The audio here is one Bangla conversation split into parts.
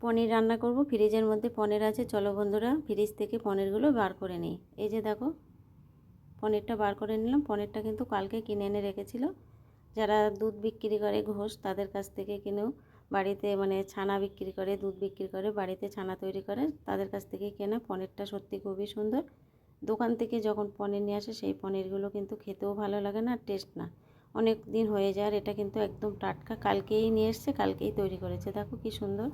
পনির রান্না করব। ফ্রিজের মধ্যে পনির আছে। চলো বন্ধুরা, ফ্রিজ থেকে পনিরগুলো বার করে নিই। এই যে দেখো, পনিরটা বার করে নিলাম। পনিরটা কিন্তু কালকে কিনে এনে রেখেছিল। যারা দুধ বিক্রি করে ঘোষ, তাদের কাছ থেকে কিনেও বাড়িতে মানে ছানা বিক্রি করে, দুধ বিক্রি করে, বাড়িতে ছানা তৈরি করে, তাদের কাছ থেকে কেনা। পনিরটা সত্যি খুবই সুন্দর। দোকান থেকে যখন পনির নিয়ে আসে, সেই পনিরগুলো কিন্তু খেতেও ভালো লাগে না, টেস্ট না। অনেক দিন হয়ে যায় আর এটা কিন্তু একদম টাটকা। কালকেই নিয়ে এসছে, কালকেই তৈরি করেছে। দেখো কি সুন্দর।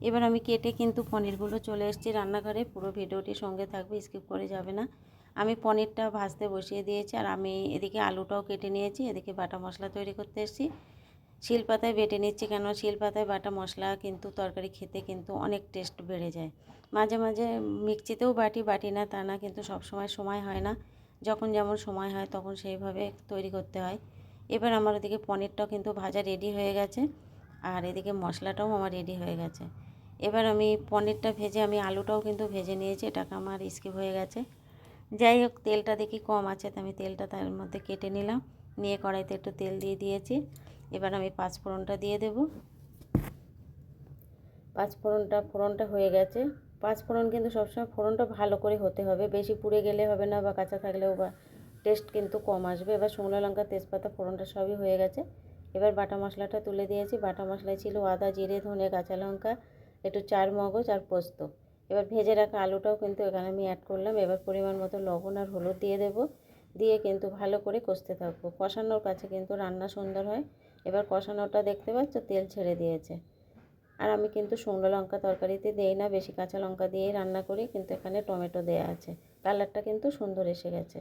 এবার আমি কেটে কিন্তু পনিরগুলো চলে এসেছি রান্নাঘরে। পুরো ভিডিওটি সঙ্গে থাকবে, স্কিপ করে যাবে না। আমি পনিরটা ভাজতে বসিয়ে দিয়েছি আর আমি এদিকে আলুটাও কেটে নিয়েছি, এদিকে বাটা মশলা তৈরি করতে এসেছি। শিলপাতায় বেটে নিচ্ছি কেন? শিলপাতায় বাটা মশলা কিন্তু তরকারি খেতে কিন্তু অনেক টেস্ট বেড়ে যায়। মাঝে মাঝে মিক্সিতেও বাটি বাটি না তা না কিন্তু সব সময় সময় হয় না। যখন যেমন সময় হয় তখন সেইভাবে তৈরি করতে হয়। এবার আমার ওদিকে পনিরটাও কিন্তু ভাজা রেডি হয়ে গেছে। আর এদিকে মশলাটাও আমার রেডি হয়ে গেছে। এবার আমি পনিরটা ভেজে আমি আলুটাও কিন্তু ভেজে নিয়েছি, এটাকে আমার স্কিপ হয়ে গেছে। যাই হোক, তেলটা দেখি কম আছে, তো আমি তেলটা তার মধ্যে কেটে নিলাম, নিয়ে কড়াইতে একটু তেল দিয়ে দিয়েছি। এবার আমি পাঁচ ফোড়নটা দিয়ে দেব। পাঁচ ফোড়নটা ফোড়নটা হয়ে গেছে। পাঁচ ফোড়ন কিন্তু সবসময় ফোড়নটা ভালো করে হতে হবে, বেশি পুড়ে গেলে হবে না বা কাঁচা থাকলেও বা টেস্ট কিন্তু কম আসবে। এবার শুকনো লঙ্কা, তেজপাতা, ফোড়নটা সবই হয়ে গেছে। এবার বাটা মশলাটা তুলে দিয়েছি। বাটা মশলায় ছিল আদা, জিরে, ধনে, কাঁচা লঙ্কা একটু চার মগজ আর পোস্ত। এবার ভেজে রাখা আলুটাও কিন্তু এখানে আমি অ্যাড করলাম। এবার পরিমাণ মতো লবণ আর হলুদ দিয়ে দেব। দিয়ে কিন্তু ভালো করে কষতে থাকব। কষানোর কাছে কিন্তু রান্না সুন্দর হয়। এবার কষানোটা দেখতে পাচ্ছ, তেল ছেড়ে দিয়েছে। আর আমি কিন্তু শুকনো লঙ্কা তরকারিতে দিই না, বেশি কাঁচা লঙ্কা দিয়েই রান্না করি, কিন্তু এখানে টমেটো দেওয়া আছে। কালারটা কিন্তু সুন্দর এসে গেছে।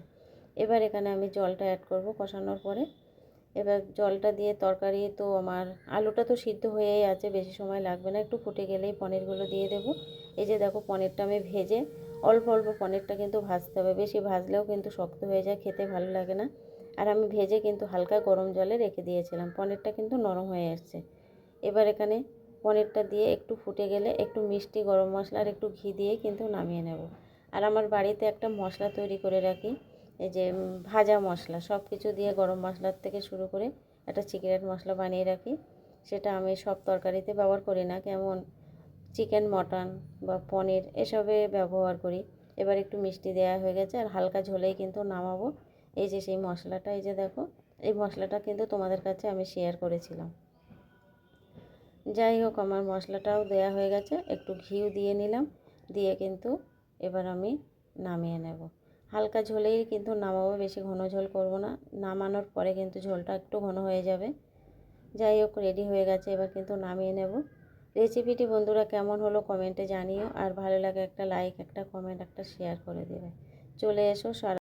এবার এখানে আমি জলটা অ্যাড করব কষানোর পরে। এবার জলটা দিয়ে তরকারি তো আমার আলুটা তো সিদ্ধ হয়েই আছে, বেশি সময় লাগবে না, একটু ফুটে গেলেই পনিরগুলো দিয়ে দেবো। এই যে দেখো পনিরটা আমি ভেজে, অল্প অল্প পনিরটা কিন্তু ভাজতে হবে, বেশি ভাজলেও কিন্তু শক্ত হয়ে যায়, খেতে ভালো লাগে না। আর আমি ভেজে কিন্তু হালকা গরম জলে রেখে দিয়েছিলাম, পনিরটা কিন্তু নরম হয়ে আসছে। এবার এখানে পনিরটা দিয়ে একটু ফুটে গেলে একটু মিষ্টি গরম মশলা আর একটু ঘি দিয়ে কিন্তু নামিয়ে নেব। আর আমার বাড়িতে একটা মশলা তৈরি করে রাখি এই যে ভাজা মশলা সব কিছু দিয়ে গরম মশলার থেকে শুরু করে একটা সিক্রেট মশলা বানিয়ে রাখি। সেটা আমি সব তরকারিতে ব্যবহার করি না, কেমন চিকেন, মটন বা পনির এসবে ব্যবহার করি। এবার একটু মিষ্টি দেওয়া হয়ে গেছে আর হালকা ঝোলেই কিন্তু নামাবো। এই যে সেই মশলাটা, এই যে দেখো, এই মশলাটা কিন্তু তোমাদের কাছে আমি শেয়ার করেছিলাম। যাই হোক, আমার মশলাটাও দেয়া হয়ে গেছে, একটু ঘিও দিয়ে নিলাম, দিয়ে কিন্তু এবার আমি নামিয়ে নেব। হালকা ঝোলেই কিন্তু নামাবো, বেশি ঘন ঝোল করব না। নামানোর পরে কিন্তু ঝোলটা একটু ঘন হয়ে যাবে। যাই হোক রেডি হয়ে গেছে, এবার কিন্তু নামিয়ে নেব। রেসিপিটি বন্ধুরা কেমন হলো কমেন্টে জানিও, আর ভালো লাগে একটা লাইক একটা কমেন্ট একটা শেয়ার করে দেবে। চলে এসো, সারা